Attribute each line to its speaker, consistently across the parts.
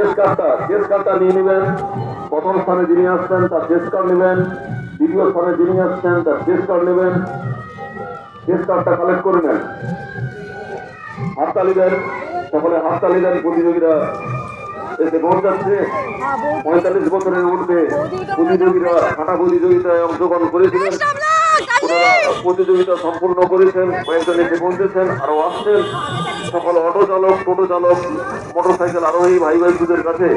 Speaker 1: Chess কার্ডটা chess কার্ডটা নিয়ে নেবেন। প্রথম স্থানে যিনি আসছেন, তার চেস নেবেন। দ্বিতীয় স্থানে যিনি আসছেন, তার চেস কার্ড নেবেন। চেস কার্ডটা কালেক্ট করে নেন। হাততালি দেন সকলে হাততালি দেন প্রতিযোগীরা এসে পৌঁছাচ্ছে। পঁয়তাল্লিশ বছরের ঊর্ধ্বে প্রতিযোগীরা হাঁটা প্রতিযোগিতায় অংশগ্রহণ করেছিলেন। প্রতিযোগিতা সম্পূর্ণ করেছেন কয়েকজন এসে পৌঁছেছেন আরও আসছেন। সকল অটো চালক, টোটো চালক মোটর সাইকেল আরোহী ভাই ভাইদের কাছে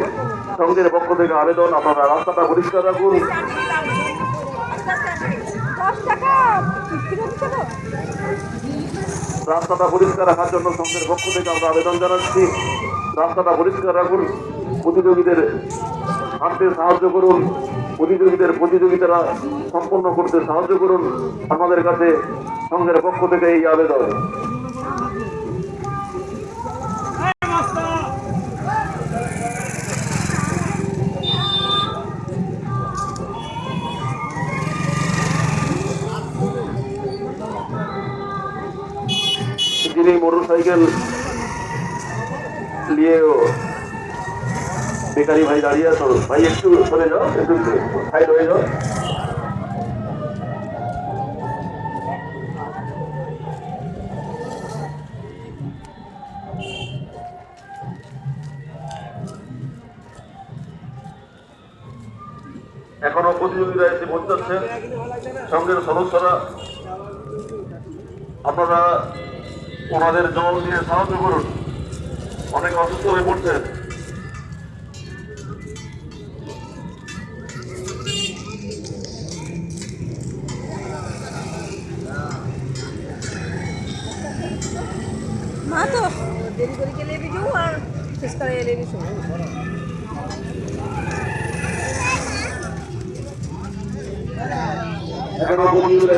Speaker 1: সঙ্গের পক্ষ থেকে আবেদন। আপনারা রাস্তাটা পরিষ্কার রাখুন। রাস্তাটা পরিষ্কার রাখার জন্য সংঘের পক্ষ থেকে আমরা আবেদন জানাচ্ছি। রাস্তাটা পরিষ্কার রাখুন। প্রতিযোগীদের হাঁটতে সাহায্য করুন। প্রতিযোগীদের প্রতিযোগিতারা সম্পন্ন করতে সাহায্য করুন। আমাদের কাছে সংঘের পক্ষ থেকে এই আবেদন। যিনি মোটর সাইকেল নিয়ে বেকারি ভাই দাঁড়িয়ে আছো? ভাই, একটু সরে যাও, একটু সাইড হয়ে যাও। এখনও প্রতিযোগিতা এসে পৌঁছাচ্ছে। সঙ্গের সদস্যরা, আপনারা ওনাদের জল দিয়ে সাহায্য করুন। অনেক অসুস্থ হয়ে পড়ছেন
Speaker 2: মা তো দেরি করে গেলে যাও আর শেষ করে এলে এবি
Speaker 1: প্রতিযোগিতা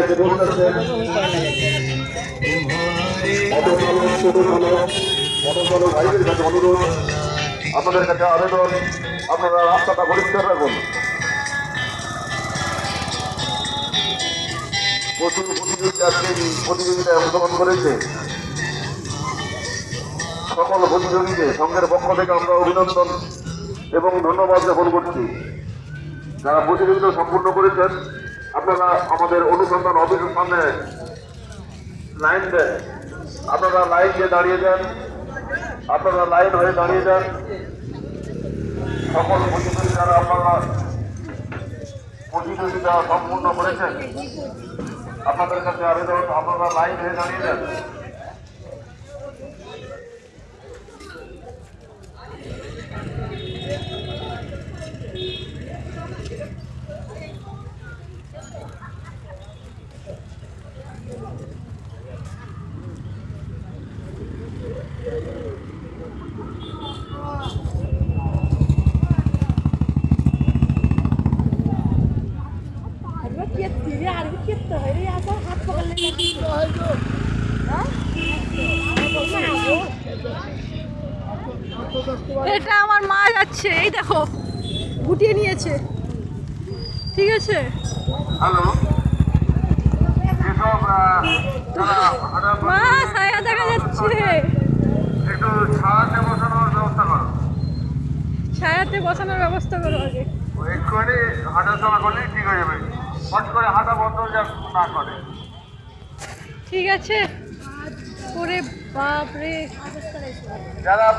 Speaker 1: আপনাদের কাছে আবেদন, আপনারা রাস্তাটা পরিষ্কার রাখুন। প্রচুর প্রতিযোগী আজকে এই প্রতিযোগিতায় অংশগ্রহণ করেছে। সকল প্রতিযোগীকে সংঘের পক্ষ থেকে আমরা অভিনন্দন এবং ধন্যবাদ জ্ঞাপন করছি। যারা প্রতিযোগিতা সম্পূর্ণ করেছেন আপনারা আমাদের অনুসন্ধান অফিসের সামনে লাইন দেন। আপনারা লাইন দিয়ে দাঁড়িয়ে যান। আপনারা লাইন হয়ে দাঁড়িয়ে যান। সকল প্রতিযোগী যারা আপনারা প্রতিযোগিতা সম্পূর্ণ করেছেন, আপনাদের কাছে আবেদন, আপনারা লাইন হয়ে দাঁড়িয়ে যান।
Speaker 2: আর হয় রে এটা আমার মা যাচ্ছে এই দেখো গুটিয়ে নিয়েছে। ঠিক আছে? মা ছায়া দেখা যাচ্ছে।
Speaker 1: একটু ছায়াতে বসানোর ব্যবস্থা করো।
Speaker 2: ছায়াতে বসানোর ব্যবস্থা করো আগে।
Speaker 1: করলেই ঠিক হয়ে যাবে। হট করে হাঁটা বন্ধ যেন না করে।
Speaker 2: ঠিক আছে। ওরে বাপ রে
Speaker 1: যারা